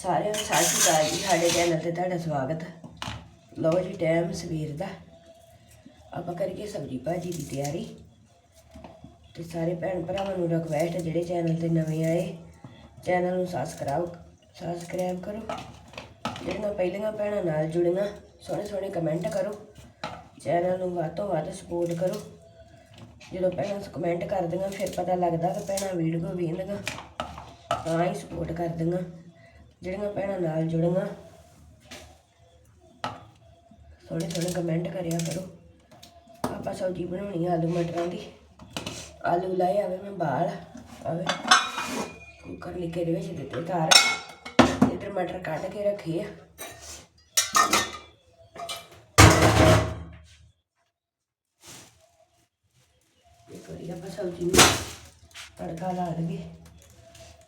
ਸਾਰਿਆਂ ਨੂੰ ਸਤਿ ਸ਼੍ਰੀ ਅਕਾਲ ਜੀ, ਸਾਡੇ ਚੈਨਲ ਤੇ ਤੁਹਾਡਾ ਸਵਾਗਤ ਲਓ ਜੀ ਟਾਈਮ ਸਵੇਰ ਦਾ। ਆਪਾਂ ਕਰੀਏ ਸਬਜੀ ਭਾਜੀ ਦੀ ਤਿਆਰੀ। ਤੇ ਸਾਰੇ ਭੈਣ ਭਰਾਵਾਂ ਨੂੰ ਰਿਕਵੈਸਟ ਹੈ, ਜਿਹੜੇ ਚੈਨਲ ਤੇ ਨਵੇਂ ਆਏ ਚੈਨਲ ਨੂੰ ਸਬਸਕ੍ਰਾਈਬ ਸਬਸਕ੍ਰਾਈਬ ਕਰੋ। ਜਿਹੜੀਆਂ ਪਹਿਲੀਆਂ ਭੈਣਾਂ ਨਾਲ ਜੁੜੀਆਂ, ਸੋਹਣੇ ਸੋਹਣੇ ਕਮੈਂਟ ਕਰੋ। ਚੈਨਲ ਨੂੰ ਵੱਧ ਤੋਂ ਵੱਧ ਸਪੋਰਟ ਕਰੋ। ਜਦੋਂ ਭੈਣਾਂ ਕਮੈਂਟ ਕਰਦੀਆਂ, ਫਿਰ ਪਤਾ ਲੱਗਦਾ ਕਿ ਭੈਣਾਂ ਵੀਡੀਓ ਵੇਖਦੀਆਂ, ਤਾਂ ਹੀ ਸਪੋਰਟ ਕਰਦੀਆਂ। ਜਿਹੜੀਆਂ ਭੈਣਾਂ ਨਾਲ ਜੁੜੀਆਂ ਸੋਹਣੇ ਸੋਹਣੇ ਕਮੈਂਟ ਕਰਿਆ ਕਰੋ। ਆਪਾਂ ਸਬਜ਼ੀ ਬਣਾਉਣੀ ਆ ਆਲੂ ਮਟਰਾਂ ਦੀ। ਆਲੂ ਲਾਏ ਆਵੇ ਮੈਂ ਬਾਲ ਆਵੇ ਕੁੱਕਰ ਲਿਕੇ ਦੇ ਵਿੱਚ ਦਿੱਤੇ ਧਾਰ ਇਧਰ ਮਟਰ ਕੱਢ ਕੇ ਰੱਖੇ ਆ। ਇੱਕ ਵਾਰੀ ਆਪਾਂ ਸਬਜ਼ੀ ਨੂੰ ਤੜਕਾ ਲਾ ਲਈਏ।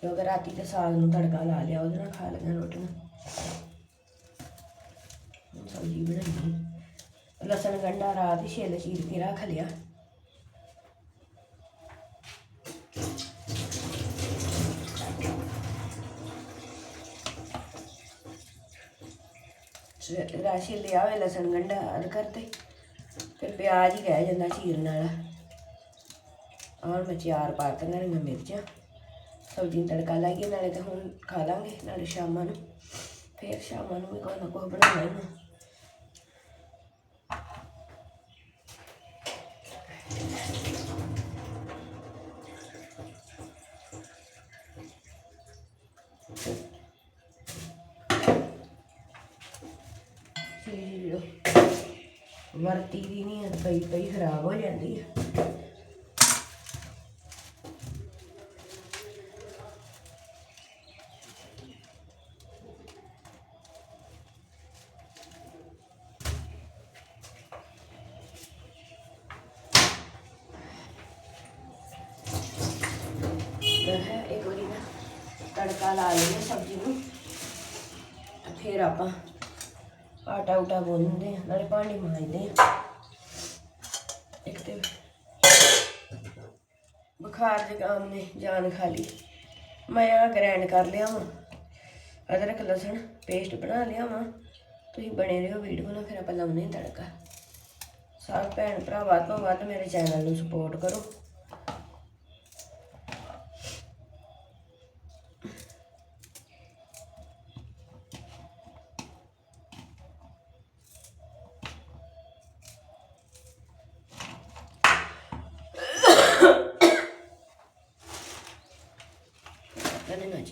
ਕਿਉਂਕਿ ਰਾਤੀ ਤੇ ਸਾਗ ਨੂੰ ਤੜਕਾ ਲਾ ਲਿਆ, ਉਹਦੇ ਨਾਲ ਖਾ ਲਈਆਂ ਰੋਟੀਆਂ। ਹੁਣ ਸਬਜ਼ੀ ਬਣਾਈ ਲਸਣ, ਗੰਡਾ, ਰਾਤ ਹੀ ਛਿੱਲ ਚੀਰ ਕੇ ਰੱਖ ਲਿਆ। ਰਾਸ਼ੀ ਲਿਆ ਹੋਇਆ ਲਸਣ, ਗੰਡਾ ਅਦ ਕਰਤੇ ਫਿਰ ਪਿਆਜ਼ ਹੀ ਰਹਿ ਜਾਂਦਾ ਚੀਰਨ ਵਾਲਾ। ਔਰ ਮੈਂ ਚਾਰ ਪਾਤੀਆਂ ਨੇ ਮਿਰਚਾਂ। ਸਬਜ਼ੀ ਨੂੰ ਤੜਕਾ ਲਾਈਏ ਨਾਲੇ ਤਾਂ ਹੁਣ ਖਾ ਲਾਂਗੇ, ਨਾਲੇ ਸ਼ਾਮਾਂ ਨੂੰ। ਫਿਰ ਸ਼ਾਮਾਂ ਨੂੰ ਵੀ ਕੋਈ ਨਾ ਕੋਈ ਬਣਾਉਣਾ ਹੀ ਆ। ਵਰਤੀ ਦੀ ਨਹੀਂ ਹੈ ਪਈ ਪਈ ਖਰਾਬ ਹੋ ਜਾਂਦੀ ਹੈ ਤਾਂ ਹੈ ਇੱਕ ਵਾਰੀ ਨਾ ਤੜਕਾ ਲਾ ਲਈਏ ਸਬਜ਼ੀ ਨੂੰ। ਤੇ ਫਿਰ ਆਪਾਂ ਆਟਾ ਉਟਾ ਗੁੰਨਦੇ ਹਾਂ, ਨਾਲੇ ਭਾਂਡੇ ਮਾਂਜਦੇ ਹਾਂ। ਇੱਕ ਤੇ ਬੁਖਾਰ ਜ਼ੁਕਾਮ ਨੇ, ਜਾਨ ਖਾਲੀ ਮੈਂ ਆ ਗ੍ਰੈਂਡ ਕਰ ਲਿਆ ਵਾਂ। ਅਦਰਕ, ਲਸਣ ਪੇਸਟ ਬਣਾ ਲਿਆ ਵਾਂ। ਤੁਸੀਂ ਬਣੇ ਰਹੋ ਵੀਡੀਓ ਨਾਲ, ਫਿਰ ਆਪਾਂ ਲਾਉਣੇ ਆ ਤੜਕਾ। ਸਾਰੇ ਭੈਣ ਭਰਾ ਵੱਧ ਤੋਂ ਵੱਧ ਮੇਰੇ ਚੈਨਲ ਨੂੰ ਸਪੋਰਟ ਕਰੋ।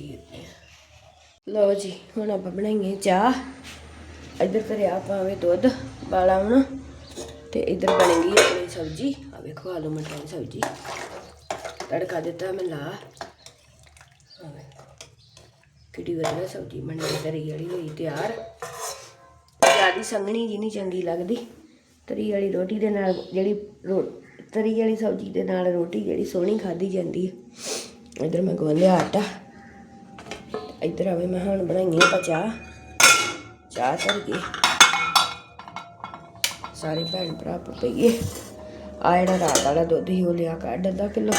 ਕਹਿੰਦੇ ਨਾ ਲਓ ਜੀ ਹੁਣ ਆਪਾਂ ਬਣਾਈਏ ਚਾਹ। ਇੱਧਰ ਧਰਿਆ ਪਾਵੇ ਦੁੱਧ ਬਾਲਾ ਹੁਣ। ਤੇ ਇੱਧਰ ਬਣ ਗਈ ਆਪਣੀ ਸਬਜ਼ੀ। ਆ ਵੇਖੋ ਆਲੂ ਮਟਰਾਂ ਦੀ ਸਬਜ਼ੀ। ਤੜਕਾ ਦਿੱਤਾ ਮੈਂ ਲਾ। ਆ ਵਧੀਆ ਸਬਜ਼ੀ ਬਣੀ ਹੈ, ਤਰੀ ਵਾਲੀ ਹੋਈ ਤਿਆਰ। ਜਿਆਦੀ ਸੰਘਣੀ ਜੀ ਨਹੀਂ ਚੰਗੀ ਲੱਗਦੀ। ਤਰੀ ਵਾਲੀ ਰੋਟੀ ਦੇ ਨਾਲ ਜਿਹੜੀ ਰੋ- ਤਰੀ ਵਾਲੀ ਸਬਜ਼ੀ ਦੇ ਨਾਲ ਰੋਟੀ ਜਿਹੜੀ ਸੋਹਣੀ ਖਾਧੀ ਜਾਂਦੀ ਹੈ। ਇਧਰ ਮੈਂ ਗੋਲਿਆ ਆਟਾ। ਇੱਧਰ ਆਵੇ, ਮੈਂ ਹੁਣ ਬਣਾਈਏ ਆਪਾਂ ਚਾਹ। ਚਾਹ ਧਰ ਕੇ। ਸਾਰੇ ਭੈਣ ਭਰਾ ਪਈਏ। ਆ ਜਿਹੜਾ ਰਾਤ ਵਾਲਾ ਦੁੱਧ ਹੀ ਉਹ ਲਿਆ ਕੱਢ ਅੱਧਾ ਕਿਲੋ।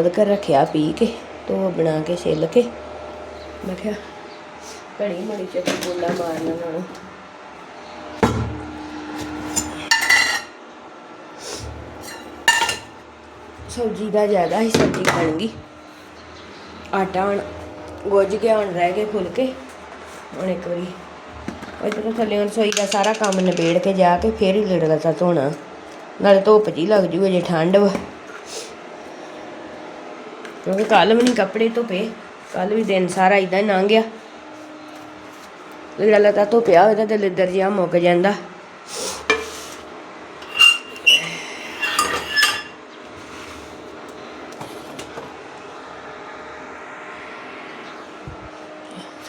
ਅਦਕਰ ਰੱਖਿਆ ਪੀ ਕੇ, ਤੋ ਬਣਾ ਕੇ ਛਿੱਲ ਕੇ। ਮੈਂ ਕਿਹਾ ਘੜੀ ਮੜੀ ਚੱਕੀ ਬੋਲਾ ਮਾਰਨਾ ਨਾਲੋਂ। ਸਬਜ਼ੀ ਦਾ ਜ਼ਿਆਦਾ ਹੀ ਸਬਜ਼ੀ ਖਾਣਗੀ ਆਟਾ ਹੁਣ ਗੁੱਝ ਗਿਆ, ਹੁਣ ਰਹਿ ਗਏ ਫੁਲਕੇ। ਹੁਣ ਇੱਕ ਵਾਰੀ ਇਧਰੋਂ ਥੱਲੇ ਰਸੋਈ ਦਾ ਸਾਰਾ ਕੰਮ ਨਿਬੇੜ ਕੇ ਜਾ ਕੇ ਫੇਰ ਹੀ ਲੇੜ ਲੱਤਾ ਧੋਣਾ। ਨਾਲੇ ਧੁੱਪ ਜੀ ਲੱਗ ਜੂ ਜੇ ਠੰਡ ਵਾ। ਕਿਉਂਕਿ ਕੱਲ ਵੀ ਨਹੀਂ ਕੱਪੜੇ ਧੋਪੇ ਕੱਲ ਵੀ ਦਿਨ ਸਾਰਾ ਇਦਾਂ ਹੀ ਲੰਘ ਗਿਆ। ਲੀੜਾ ਲੱਤਾ ਧੋਪਿਆ ਹੋਇਆ ਦਿਲ ਇੱਧਰ ਜਿਹਾ ਮੁੱਕ ਜਾਂਦਾ।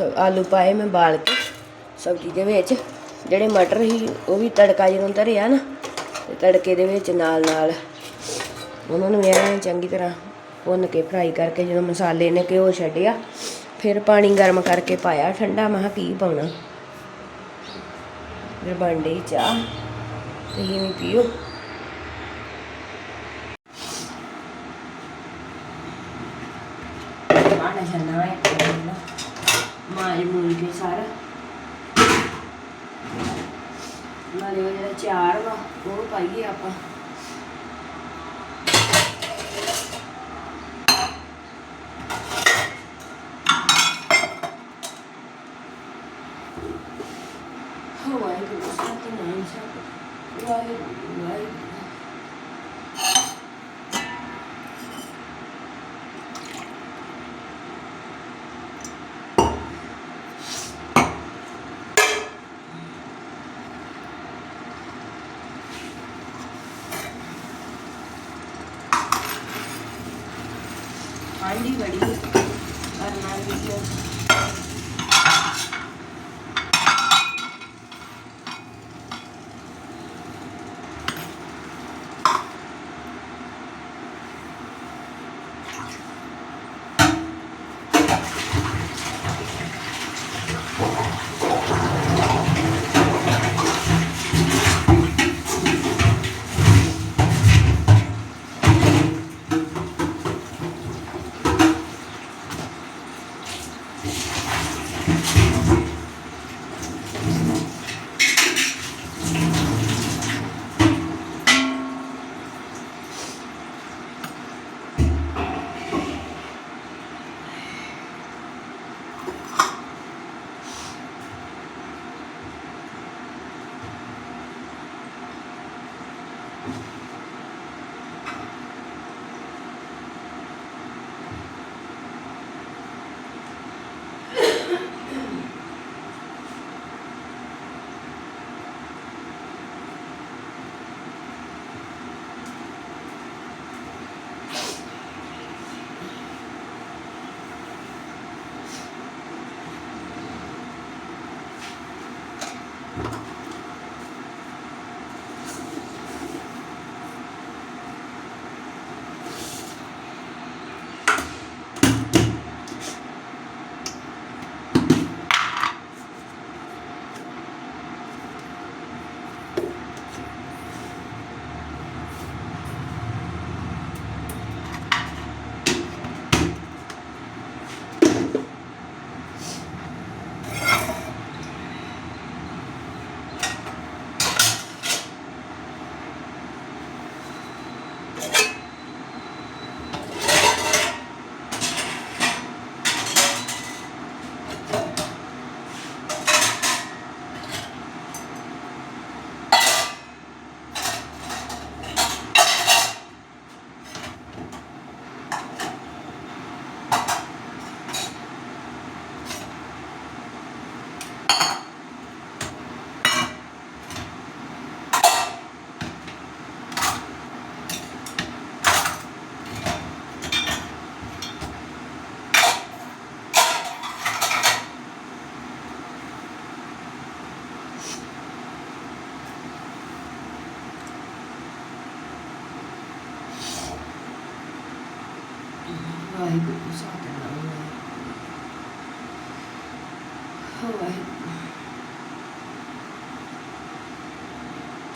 ਆਲੂ ਪਾਏ ਮੈਂ ਬਾਲ ਕੇ, ਸਬਜ਼ੀ ਦੇ ਵਿੱਚ। ਜਿਹੜੇ ਮਟਰ ਸੀ, ਉਹ ਵੀ ਤੜਕਾ ਜਦੋਂ ਧਰਿਆ ਨਾ ਤੜਕੇ ਦੇ ਵਿੱਚ ਨਾਲ ਨਾਲ ਉਹਨਾਂ ਨੂੰ ਐਂ ਚੰਗੀ ਤਰ੍ਹਾਂ ਭੁੰਨ ਕੇ ਫਰਾਈ ਕਰਕੇ ਜਦੋਂ ਮਸਾਲੇ ਨੇ ਘਿਓ ਛੱਡਿਆ, ਫਿਰ ਪਾਣੀ ਗਰਮ ਕਰਕੇ ਪਾਇਆ। ਠੰਡਾ, ਮੈਂ ਕਿਹਾ ਕੀ ਪਾਉਣਾ? ਫਿਰ ਬਣ ਚਾਹ, ਤੁਸੀਂ ਵੀ ਪੀਓ ਆਣਾ ਛੰਨਾ ਹੈ ਮਾਜ ਮੂਲ ਕੇ ਸਾਰਾ ਨਾਲੇ ਉਹ ਜਿਹੜਾ ਚਾਰ ਵਾ ਉਹ ਪਾਈਏ ਆਪਾਂ ਵਾਹਿਗੁਰੂ ਸਤਿਨਾਮ ਸਤਿ ਵਾਹਿਗੁਰੂ ਵਾਹਿਗੁਰੂ ਠੰਡੀ ਬੜੀ ਕਰਨਾ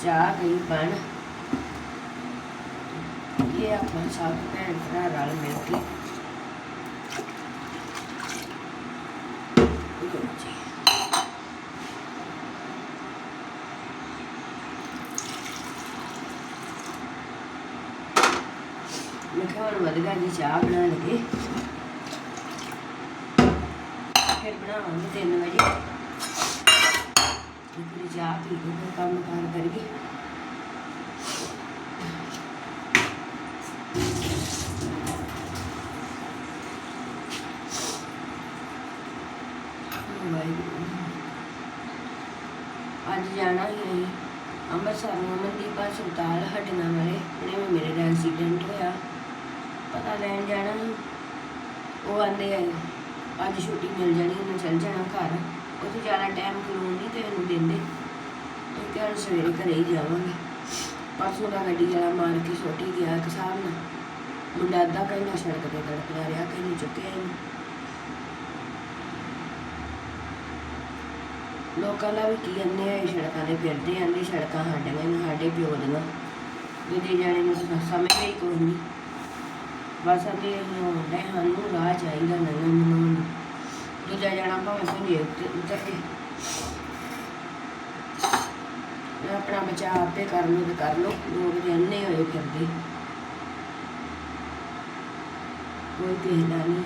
ਚਾਹ ਗਈ ਬਣ। ਇਹ ਆਪਾਂ ਸਭ ਭੈਣ ਭਰਾ ਰਲ ਮਿਲ ਕੇ ਹੁਣ ਵਧਗਾ ਜੀ ਚਾਹ ਬਣਾ ਲਗੇ। ਫਿਰ ਬਣਾਵਾਂਗੇ ਤਿੰਨ ਵਜੇ। ਫਿਰ ਚਾਹ ਪੀ ਕੇ ਫਿਰ ਕੰਮ ਕਾਰ ਕਰੀਏ। ਅੱਜ ਜਾਣਾ ਹੀ ਅਸੀਂ ਅੰਮ੍ਰਿਤਸਰ ਨੂੰ ਅਮਨਦੀਪ ਹਸਪਤਾਲ ਹੱਡੀਆਂ ਵਾਲੇ ਉਹਨੇ ਵੀ ਮੇਰੇ ਨਾਲ ਐਕਸੀਡੈਂਟ ਹੋਇਆ। ਪਤਾ ਲੈਣ ਜਾਣਾ ਉਹ ਆਂਦੇ ਆ, ਅੱਜ ਛੁੱਟੀ ਮਿਲ ਜਾਣੀ, ਉਹਨੇ ਚੱਲ ਜਾਣਾ ਘਰ। ਉੱਥੇ ਜ਼ਿਆਦਾ ਟਾਈਮ ਖਲੋਣ ਨਹੀਂ ਤੇ ਇਹਨੂੰ ਦਿੰਦੇ। ਤੇ ਕੱਲ ਸਵੇਰੇ ਘਰੇ ਹੀ ਜਾਵਾਂਗੇ। ਪਰਸੋਂ ਦਾ ਗੱਡੀ ਵਾਲਾ ਮਾਰ ਕੇ ਛੋਟੀ ਗਿਆ ਇੱਕ ਹਿਸਾਬ ਨਾਲ। ਮੁੰਡਾ ਅੱਧਾ ਘੰਟਾ ਸੜਕ ਤੇ ਤੜਪਦਾ ਰਿਹਾ ਕहीं ਚੁੱਕਿਆ ਹੀ ਲੋਕਾਂ ਦਾ ਵੀ ਕੀ ਅੰਨੇ ਆ ਸੜਕਾਂ ਤੇ ਫਿਰਦੇ ਆਂਦੇ ਸੜਕਾਂ ਸਾਡੀਆਂ ਨੇ ਸਾਡੇ ਪਿਓ ਦੀਆਂ। ਜਿਹਦੇ ਜਾਣੇ ਨੂੰ ਤਾਂ ਹੀ ਕੋਈ ਨਹੀਂ। ਬਸ ਅਦੇ ਹੁੰਦੇ ਸਾਨੂੰ ਰਾਹ ਚਾਹੀਦਾ ਨੰਗਾ ਮਨਾਉਣ ਨੂੰ। ਦੂਜਾ ਜਾਣਾ ਭਾਵੇਂ ਕੋਈ ਉੱਤੇ ਉੱਤਰ ਕੇ। ਆਪਣਾ ਬਚਾਅ ਆਪੇ ਕਰ ਲਓ ਤੇ ਕਰ ਲਓ, ਲੋਕ ਦੇ ਅੰਨੇ ਹੋਏ ਫਿਰਦੇ। ਕੋਈ ਕਿਸੇ ਦਾ ਨਹੀਂ।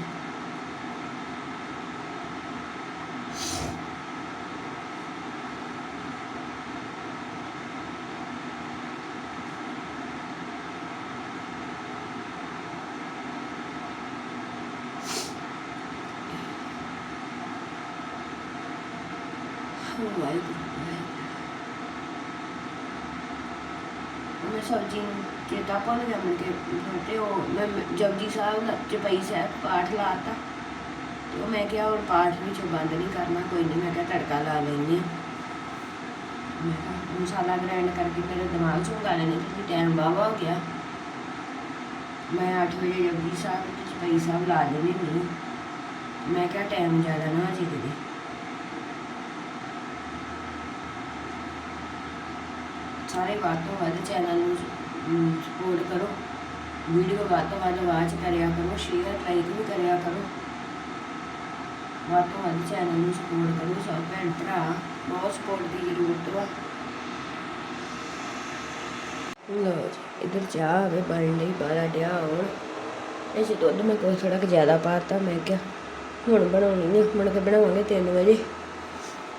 ਮੈਂ ਸਬਜ਼ੀ ਨੂੰ ਚੇਤਾ ਭੁੱਲ ਗਿਆ ਮੁੜ ਕੇ ਤੇ ਉਹ ਮੈਂ ਜਪਜੀ ਸਾਹਿਬ ਦਾ ਚਪਈ ਸਾਹਿਬ ਪਾਠ ਲਾਤਾ ਤੇ ਉਹ ਮੈਂ ਕਿਹਾ ਹੁਣ ਪਾਠ ਵਿੱਚ ਬੰਦ ਨਹੀਂ ਕਰਨਾ, ਕੋਈ ਨਹੀਂ, ਮੈਂ ਕਿਹਾ ਤੜਕਾ ਲਾ ਲੈਂਦੀ ਹਾਂ। ਮੈਂ ਕਿਹਾ ਮਸਾਲਾ ਗ੍ਰਾਈਂਡ ਕਰਕੇ ਮੇਰੇ ਦਿਮਾਗ 'ਚੋਂ ਗੱਲ ਨਹੀਂ ਕਿ ਟਾਈਮ ਵਾਵਾ ਹੋ ਗਿਆ। ਮੈਂ 8 ਵਜੇ ਜਪਜੀ ਸਾਹਿਬ ਤੇ ਚਪਈ ਸਾਹਿਬ ਲਾ ਲੈਂਦੀ ਹੁੰਦੀ ਮੈਂ ਕਿਹਾ ਟਾਈਮ ਜ਼ਿਆਦਾ ਨਾ ਹੋ ਜੇ ਕਿਤੇ। ਸਾਰੇ ਵੱਧ ਤੋਂ ਵੱਧ ਚੈਨਲ ਨੂੰ ਸਪੋਰਟ ਕਰੋ। ਵੀਡੀਓ ਵੱਧ ਤੋਂ ਵੱਧ ਵਾਚ ਕਰਿਆ ਕਰੋ ਸ਼ੇਅਰ ਲਾਈਕ ਵੀ ਕਰਿਆ ਕਰੋ। ਵੱਧ ਤੋਂ ਵੱਧ ਚੈਨਲ ਨੂੰ ਸਪੋਰਟ ਕਰੋ, ਸਭ ਭੈਣ ਭਰਾ, ਬਹੁਤ ਸਪੋਰਟ ਦੀ ਜ਼ਰੂਰਤ ਵਾ। ਲੋ ਇਧਰ ਚਾਹ ਆਵੇ ਬਣ ਲਈ ਬਾਲਾ ਡਿਆ ਹੁਣ। ਇਹ 'ਚ ਦੁੱਧ ਮੈਂ ਕੋਈ ਥੋੜਾ ਕੁ ਜ਼ਿਆਦਾ ਪਾਤਾ ਮੈਂ ਕਿਹਾ ਹੁਣ ਬਣਾਉਣੀ ਨਹੀਂ ਹੁਣ ਕੇ ਬਣਾਵਾਂਗੇ 3 ਵਜੇ।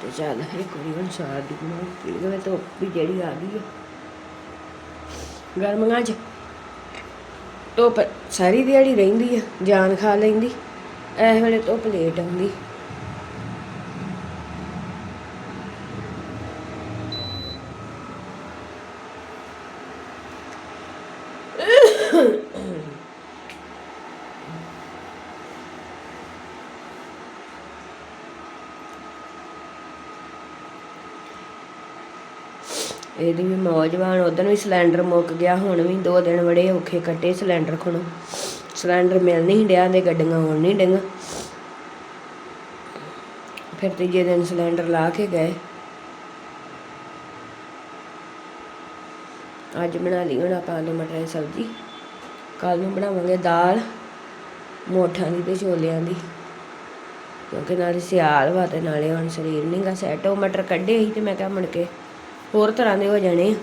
ਤੇ ਚੱਲ ਇੱਕ ਵਾਰੀ ਹੁਣ ਸਾਰ ਦੀ ਬਣਾ ਪੀ ਲਵੇ ਧੁੱਪ ਵੀ ਜਿਹੜੀ ਆ ਗਈ ਹੈ ਗਰਮੀਆਂ 'ਚ ਧੁੱਪ ਸਾਰੀ ਦਿਹਾੜੀ ਰਹਿੰਦੀ ਆ, ਜਾਨ ਖਾ ਲੈਂਦੀ ਇਸ ਵੇਲੇ ਧੁੱਪ ਲੇਟ ਆਉਂਦੀ। ਇਹਦੀ ਵੀ ਮੌਜਵਾਨ ਉਦੋਂ ਵੀ ਸਿਲੰਡਰ ਮੁੱਕ ਗਿਆ, ਹੁਣ ਵੀ ਦੋ ਦਿਨ ਬੜੇ ਔਖੇ ਕੱਟੇ ਸਿਲੰਡਰ ਖਣੋ। ਸਿਲੰਡਰ ਮਿਲ ਨਹੀਂ ਡਿਆ ਦੇ ਗੱਡੀਆਂ ਆਉਣ ਨਹੀਂ ਡਈਆਂ ਫਿਰ ਤੀਜੇ ਦਿਨ ਸਿਲੰਡਰ ਲਾ ਕੇ ਗਏ। ਅੱਜ ਬਣਾ ਲਈ ਹੁਣ ਆਪਾਂ ਆਲੂ ਮਟਰ ਦੀ ਸਬਜ਼ੀ। ਕੱਲ ਨੂੰ ਬਣਾਵਾਂਗੇ ਦਾਲ, ਮੋਠਾਂ ਦੀ ਤੇ ਛੋਲਿਆਂ ਦੀ। ਕਿਉਂਕਿ ਨਾਲੇ ਸਿਆਲ ਵਾ ਤੇ ਨਾਲੇ ਹੁਣ ਸਰੀਰ ਨਹੀਂਗਾ ਸੈੱਟ ਉਹ ਮਟਰ ਕੱਢੇ ਸੀ ਤੇ ਮੈਂ ਕਿਹਾ ਮੁੜ ਕੇ ਹੋਰ ਤਰ੍ਹਾਂ ਦੇ ਹੋ ਜਾਣੇ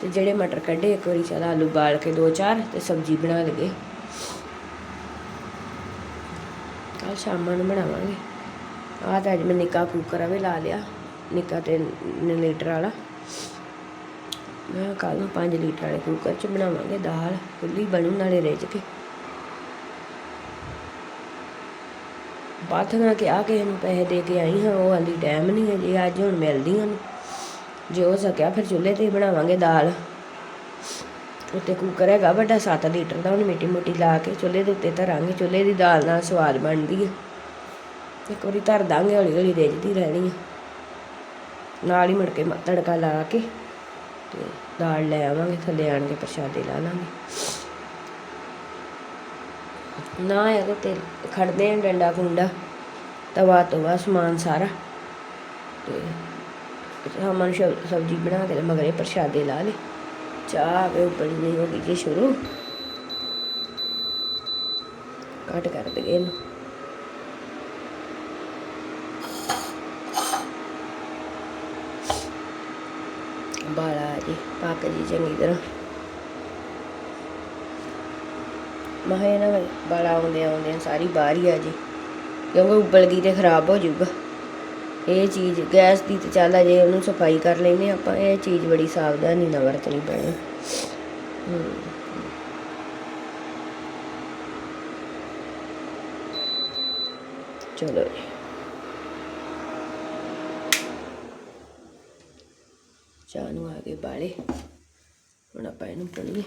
ਤੇ ਜਿਹੜੇ ਮਟਰ ਕੱਢੇ, ਇੱਕ ਵਾਰੀ ਚੱਲ ਆਲੂ ਬਾਲ ਕੇ ਦੋ ਚਾਰ ਤੇ ਸਬਜ਼ੀ ਬਣਾ ਲਈਏ। ਕੱਲ ਸ਼ਾਮਾਂ ਨੂੰ ਬਣਾਵਾਂਗੇ। ਆਹ ਤਾਂ ਅੱਜ ਮੈਂ ਨਿੱਕਾ ਕੁੱਕਰ ਆਵੇ ਲਾ ਲਿਆ, ਨਿੱਕਾ ਤੇ ਲੀਟਰ ਵਾਲਾ। ਮੈਂ ਕੱਲ ਨੂੰ 5 ਲੀਟਰ ਵਾਲੇ ਕੁੱਕਰ 'ਚ ਬਣਾਵਾਂਗੇ ਦਾਲ ਖੁੱਲੀ ਬਣੂ ਨਾਲੇ ਰਿੱਝ ਕੇ। ਬਾਥਣਾ ਕਿ ਆ ਕਿਸੇ ਨੂੰ ਪੈਸੇ ਦੇ ਕੇ ਆਈ ਹਾਂ, ਉਹ ਹਾਲੀ ਟਾਈਮ ਨਹੀਂ ਹੈ ਜੀ ਅੱਜ ਹੁਣ ਮਿਲਦੀ ਨੇ। ਜੇ ਹੋ ਸਕਿਆ, ਫਿਰ ਚੁੱਲ੍ਹੇ ਤੇ ਹੀ ਬਣਾਵਾਂਗੇ ਦਾਲ। ਉੱਤੇ ਕੁੱਕਰ ਹੈਗਾ ਵੱਡਾ 7 ਲੀਟਰ ਦਾ ਹੁਣ ਮਿੱਟੀ ਮੁੱਟੀ ਲਾ ਕੇ ਚੁੱਲ੍ਹੇ ਦੇ ਉੱਤੇ ਧਰਾਂਗੇ। ਚੁੱਲ੍ਹੇ ਦੀ ਦਾਲ ਨਾਲ ਸਵਾਦ ਬਣਦੀ ਹੈ ਇੱਕ ਵਾਰੀ ਧਰ ਦਾਂਗੇ ਹੌਲੀ ਹੌਲੀ ਰਿੱਝਦੀ ਰਹਿਣੀ ਹੈ ਨਾਲ ਹੀ ਮੁੜ ਕੇ ਤੜਕਾ ਲਾ ਕੇ ਤੇ ਦਾਲ ਲੈ ਆਵਾਂਗੇ, ਥੱਲੇ ਆਣ ਕੇ ਪ੍ਰਸ਼ਾਦੇ ਲਾ ਲਾਂਗੇ। ਨਾ ਇਹਦੇ ਤੇ ਖੜਦੇ ਆ ਡੰਡਾ ਕੁੰਡਾ ਤਵਾ ਤਵਾ ਸਮਾਨ ਸਾਰਾ ਤੇ ਸਾਮਾਨ ਸਬਜ਼ੀ ਬਣਾ ਕੇ ਮਗਰੇ ਪ੍ਰਸ਼ਾਦੇ ਲਾ ਲੇ ਚਾਹ ਵੇ ਉੱਪਰ ਨਹੀਂ ਹੋ ਗਈ ਜੇ ਸ਼ੁਰੂ। ਕੱਟ ਕਰ ਦੇ ਇਹਨੂੰ। ਬਾਲਾ ਜੀ, ਪੱਕ ਜੀ ਚੰਗੀ ਤਰ੍ਹਾਂ। ਮਹੇ ਨਾ ਬਾਲਾ ਆਉਂਦੇ ਆਉਂਦੇ ਸਾਰੀ ਬਾਹਰ ਹੀ ਆ ਜੀ, ਕਿਉਂਕਿ ਉਬਲ ਗਈ ਤੇ ਖਰਾਬ ਹੋ ਜਾਊਗਾ। ਇਹ ਚੀਜ਼, ਗੈਸ ਦੀ ਤੇ ਚੱਲ ਜੇ ਉਹਨੂੰ ਸਫ਼ਾਈ ਕਰ ਲੈਨੇ ਆਪਾਂ, ਇਹ ਚੀਜ਼ ਬੜੀ ਸਾਵਧਾਨੀ ਨਾਲ ਵਰਤਣੀ ਪੈਣੀ। ਚਲੋ ਜੀ। ਚਾਹ ਨੂੰ ਆ ਗਏ ਬਾਲੇ। ਹੁਣ ਆਪਾਂ ਇਹਨੂੰ ਪਣੀਏ।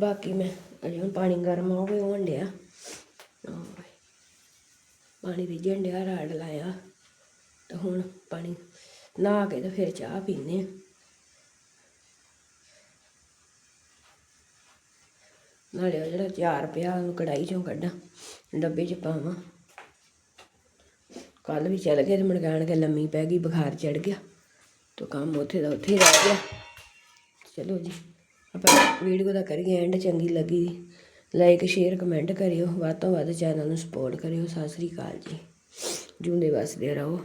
ਬਾਕੀ ਮੈਂ ਅਜੇ ਹੁਣ ਪਾਣੀ ਗਰਮ ਹੋ ਗਿਆ ਹੋਣ ਡਿਆ। ਪਾਣੀ ਰਿੱਝਣ ਡਿਆ, ਰਾੜ ਲਾਇਆ। ਤੇ ਹੁਣ ਪਾਣੀ ਨਹਾ ਕੇ ਤੇ ਫਿਰ ਚਾਹ ਪੀਨੇ ਨਾਲੇ ਉਹ ਜਿਹੜਾ ਚਾਰ ਪਿਆ, ਉਹਨੂੰ ਕੜਾਈ ਚੋਂ ਕੱਢਾਂ, ਡੱਬੇ 'ਚ ਪਾਵਾਂ। ਕੱਲ ਵੀ ਚੱਲ ਗਏ ਤੇ ਮੁੜ ਕੇ ਲੰਮੀ ਪੈ ਗਈ, ਬੁਖਾਰ ਚੜ ਗਿਆ। ਤਾਂ ਕੰਮ ਉੱਥੇ ਦਾ ਉੱਥੇ ਹੀ ਰਹਿ ਗਿਆ। ਚਲੋ ਜੀ। ਆਪਾਂ ਵੀਡੀਓ ਦਾ ਕਰੀਏ ਐਂਡ ਚੰਗੀ ਲੱਗੀ ਲਾਈਕ ਸ਼ੇਅਰ ਕਮੈਂਟ ਕਰਿਓ, ਵੱਧ ਤੋਂ ਵੱਧ ਚੈਨਲ ਨੂੰ ਸਪੋਰਟ ਕਰਿਓ, ਸਤਿ ਸ੍ਰੀ ਅਕਾਲ ਜੀ। ਜੂੰਦੇ ਵਸਦੇ ਰਹੋ।